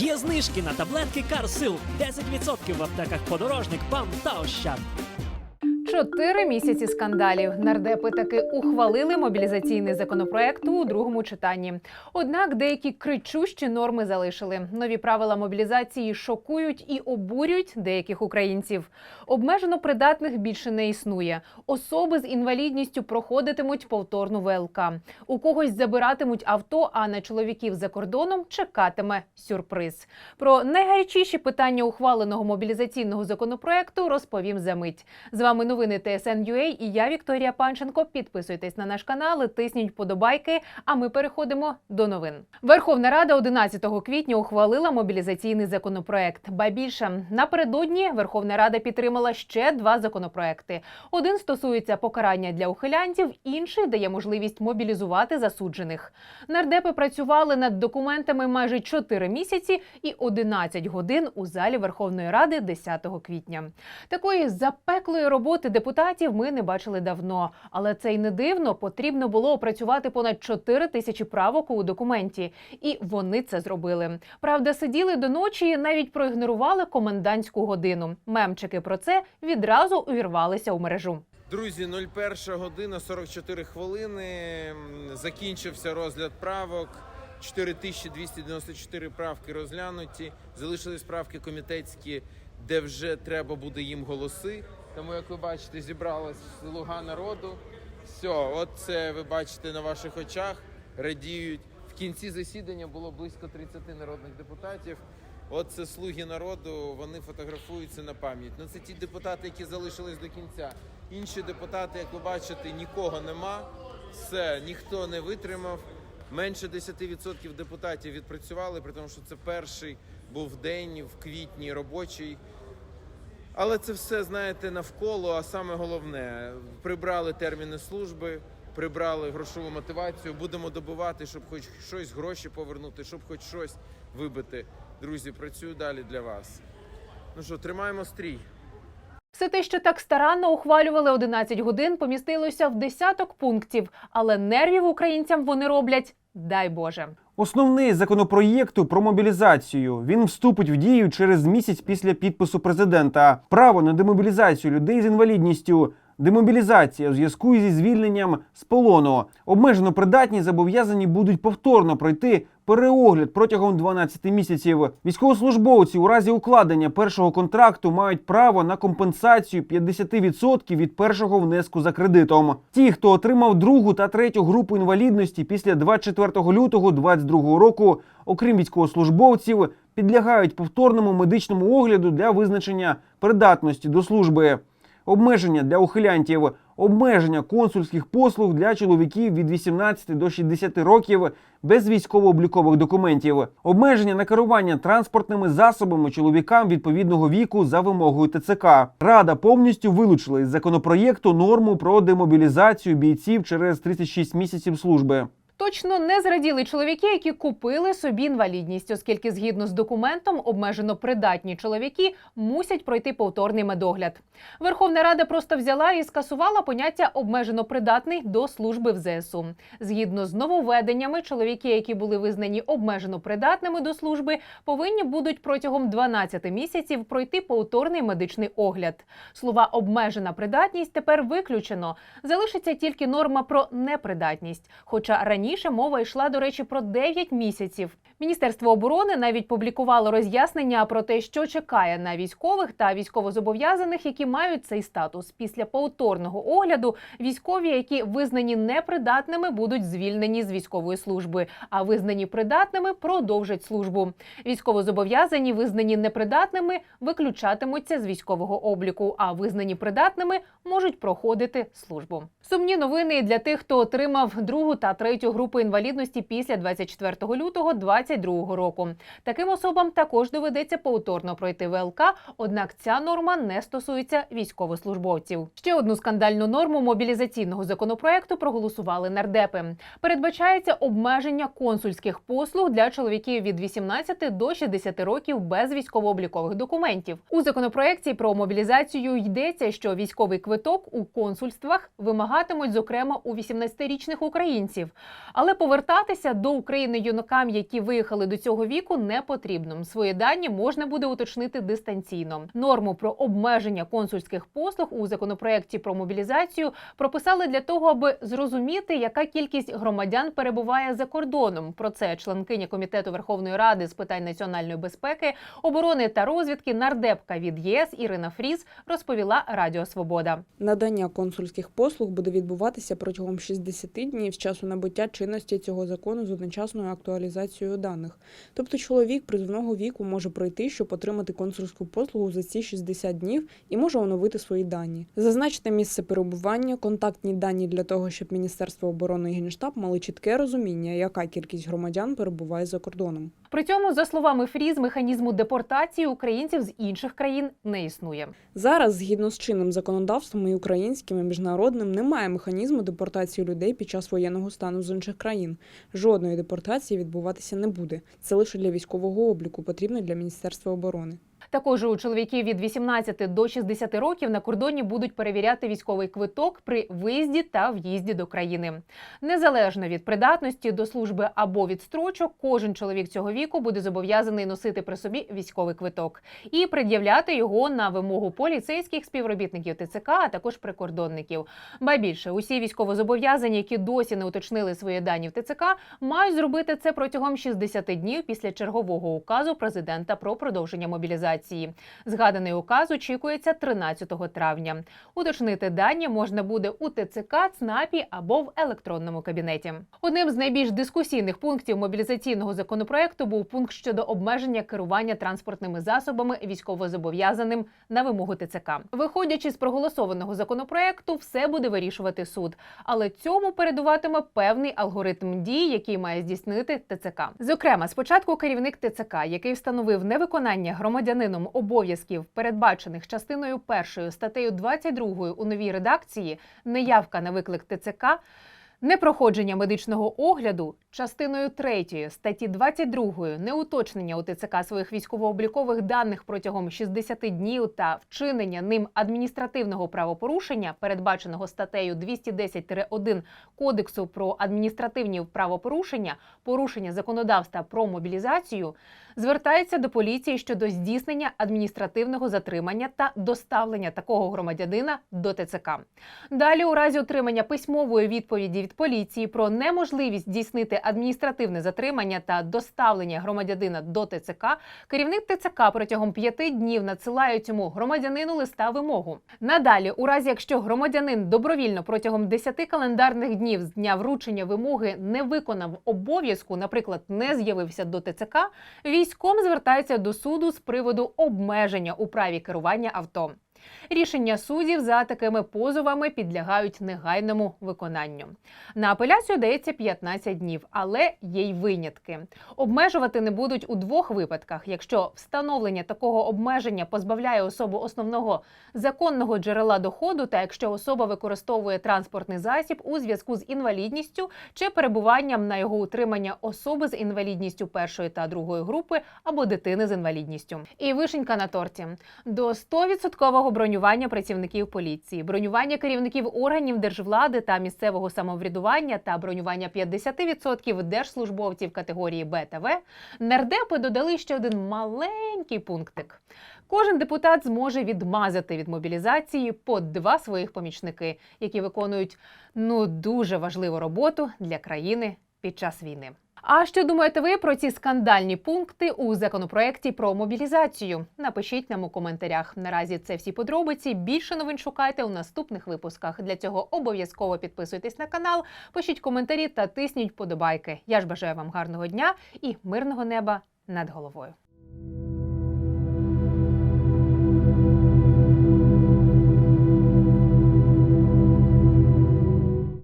Є знижки на таблетки Карсил 10% в аптеках подорожник, ПАМ та Ощад. Чотири місяці скандалів. Нардепи таки ухвалили мобілізаційний законопроект у другому читанні. Однак деякі кричущі норми залишили. Нові правила мобілізації шокують і обурюють деяких українців. Обмежено придатних більше не існує. Особи з інвалідністю проходитимуть повторну ВЛК. У когось забиратимуть авто, а на чоловіків за кордоном чекатиме сюрприз. Про найгарячіші питання ухваленого мобілізаційного законопроекту розповім за мить. З вами новини ТСН.UA і я Вікторія Панченко. Підписуйтесь на наш канал, тисніть вподобайки. А ми переходимо до новин. Верховна Рада 11 квітня ухвалила мобілізаційний законопроект. Ба більше напередодні Верховна Рада підтримала ще два законопроекти. Один стосується покарання для ухилянтів, інший дає можливість мобілізувати засуджених. Нардепи працювали над документами майже 4 місяці і 11 годин у залі Верховної Ради 10 квітня. Такої запеклої роботи депутатів ми не бачили давно, але це й не дивно. Потрібно було опрацювати понад 4 тисячі правок у документі, і вони це зробили. Правда, сиділи до ночі, навіть проігнорували комендантську годину. Мемчики про це відразу увірвалися у мережу. Друзі, 01 година 44 хвилини. Закінчився розгляд правок. 4294 правки розглянуті. Залишились правки комітетські, де вже треба буде їм голоси. Тому, як ви бачите, зібралась слуга народу. Все, от це ви бачите на ваших очах. Радіють. В кінці засідання було близько 30 народних депутатів. От це слуги народу, вони фотографуються на пам'ять. Ну це ті депутати, які залишились до кінця. Інші депутати, як ви бачите, нікого нема. Все, ніхто не витримав. Менше 10% депутатів відпрацювали, при тому, що це перший був день в квітні робочий. Але це все, знаєте, навколо, а саме головне, прибрали терміни служби, прибрали грошову мотивацію. Будемо добувати, щоб хоч щось гроші повернути, щоб хоч щось вибити. Друзі, працюю далі для вас. Ну що, тримаємо стрій. Все те, що так старанно ухвалювали 11 годин, помістилося в десяток пунктів, але нервів українцям вони роблять. Дай Боже. Основний законопроєкту про мобілізацію він вступить в дію через місяць після підпису президента. Право на демобілізацію людей з інвалідністю. Демобілізація у зв'язку зі звільненням з полону. Обмежено придатні зобов'язані будуть повторно пройти переогляд протягом 12 місяців. Військовослужбовці у разі укладення першого контракту мають право на компенсацію 50% від першого внеску за кредитом. Ті, хто отримав другу та третю групу інвалідності після 24 лютого 2022 року, окрім військовослужбовців, підлягають повторному медичному огляду для визначення придатності до служби обмеження для ухилянтів, обмеження консульських послуг для чоловіків від 18 до 60 років без військово-облікових документів, обмеження на керування транспортними засобами чоловікам відповідного віку за вимогою ТЦК. Рада повністю вилучила із законопроєкту норму про демобілізацію бійців через 36 місяців служби. Точно не зраділи чоловіки, які купили собі інвалідність, оскільки згідно з документом обмежено придатні чоловіки мусять пройти повторний медогляд. Верховна Рада просто взяла і скасувала поняття обмежено придатний до служби в ЗСУ. Згідно з нововведеннями, чоловіки, які були визнані обмежено придатними до служби, повинні будуть протягом 12 місяців пройти повторний медичний огляд. Слова обмежена придатність тепер виключено. Залишиться тільки норма про непридатність. Хоча раніше мова йшла, до речі, про 9 місяців. Міністерство оборони навіть публікувало роз'яснення про те, що чекає на військових та військовозобов'язаних, які мають цей статус. Після повторного огляду військові, які визнані непридатними, будуть звільнені з військової служби, а визнані придатними продовжать службу. Військовозобов'язані, визнані непридатними, виключатимуться з військового обліку, а визнані придатними можуть проходити службу. Сумні новини для тих, хто отримав другу та третю групи інвалідності після 24 лютого 2022 року. Таким особам також доведеться повторно пройти ВЛК, однак ця норма не стосується військовослужбовців. Ще одну скандальну норму мобілізаційного законопроекту проголосували нардепи. Передбачається обмеження консульських послуг для чоловіків від 18 до 60 років без військово-облікових документів. У законопроекті про мобілізацію йдеться, що військовий квиток у консульствах вимагатимуть, зокрема, у 18-річних українців. Але повертатися до України юнакам, які виїхали до цього віку, не потрібно. Свої дані можна буде уточнити дистанційно. Норму про обмеження консульських послуг у законопроекті про мобілізацію прописали для того, аби зрозуміти, яка кількість громадян перебуває за кордоном. Про це членкиня комітету Верховної Ради з питань національної безпеки, оборони та розвідки нардепка від єС Ірина Фріз розповіла Радіо Свобода. Надання консульських послуг буде відбуватися протягом 60 днів з часу набуття чинності цього закону з одночасною актуалізацією даних. Тобто чоловік призовного віку може пройти, щоб отримати консульську послугу за ці 60 днів і може оновити свої дані. Зазначити місце перебування, контактні дані для того, щоб Міністерство оборони і Генштаб мали чітке розуміння, яка кількість громадян перебуває за кордоном. При цьому, за словами Фріз, механізму депортації українців з інших країн не існує. Зараз, згідно з чинним законодавством і українським і міжнародним, немає механізму депортації людей під час воєнного стану з інших країн. Жодної депортації відбуватися не буде. Це лише для військового обліку потрібно для Міністерства оборони. Також у чоловіків від 18 до 60 років на кордоні будуть перевіряти військовий квиток при виїзді та в'їзді до країни. Незалежно від придатності до служби або відстрочок, кожен чоловік цього віку буде зобов'язаний носити при собі військовий квиток і пред'являти його на вимогу поліцейських співробітників ТЦК, а також прикордонників. Ба більше усі військовозобов'язані, які досі не уточнили свої дані в ТЦК, мають зробити це протягом 60 днів після чергового указу президента про продовження мобілізації. Згаданий указ очікується 13 травня. Уточнити дані можна буде у ТЦК, ЦНАПі або в електронному кабінеті. Одним з найбільш дискусійних пунктів мобілізаційного законопроекту був пункт щодо обмеження керування транспортними засобами військовозобов'язаним на вимогу ТЦК. Виходячи з проголосованого законопроекту, все буде вирішувати суд, але цьому передуватиме певний алгоритм дій, який має здійснити ТЦК. Зокрема, спочатку керівник ТЦК, який встановив невиконання громадянином обов'язків, передбачених частиною першою статтею 22 у новій редакції, неявка на виклик ТЦК. Непроходження медичного огляду частиною 3 статті 22 неуточнення у ТЦК своїх військово-облікових даних протягом 60 днів та вчинення ним адміністративного правопорушення, передбаченого статтею 210-1 Кодексу про адміністративні правопорушення, порушення законодавства про мобілізацію, звертається до поліції щодо здійснення адміністративного затримання та доставлення такого громадянина до ТЦК. Далі, у разі отримання письмової відповіді від поліції про неможливість здійснити адміністративне затримання та доставлення громадянина до ТЦК, керівник ТЦК протягом п'яти днів надсилає цьому громадянину листа вимогу. Надалі, у разі якщо громадянин добровільно протягом 10 календарних днів з дня вручення вимоги не виконав обов'язку, наприклад, не з'явився до ТЦК, військом звертається до суду з приводу обмеження у праві керування авто. Рішення суддів за такими позовами підлягають негайному виконанню. На апеляцію дається 15 днів, але є й винятки. Обмежувати не будуть у двох випадках: якщо встановлення такого обмеження позбавляє особу основного законного джерела доходу, та якщо особа використовує транспортний засіб у зв'язку з інвалідністю чи перебуванням на його утримання особи з інвалідністю першої та другої групи або дитини з інвалідністю. І вишенька на торті до 100% бронювання працівників поліції, бронювання керівників органів держвлади та місцевого самоврядування та бронювання 50% держслужбовців категорії Б та В, нардепи додали ще один маленький пунктик. Кожен депутат зможе відмазати від мобілізації по два своїх помічники, які виконують ну дуже важливу роботу для країни під час війни. А що думаєте ви про ці скандальні пункти у законопроекті про мобілізацію? Напишіть нам у коментарях. Наразі це всі подробиці. Більше новин шукайте у наступних випусках. Для цього обов'язково підписуйтесь на канал, пишіть коментарі та тисніть подобайки. Я ж бажаю вам гарного дня і мирного неба над головою.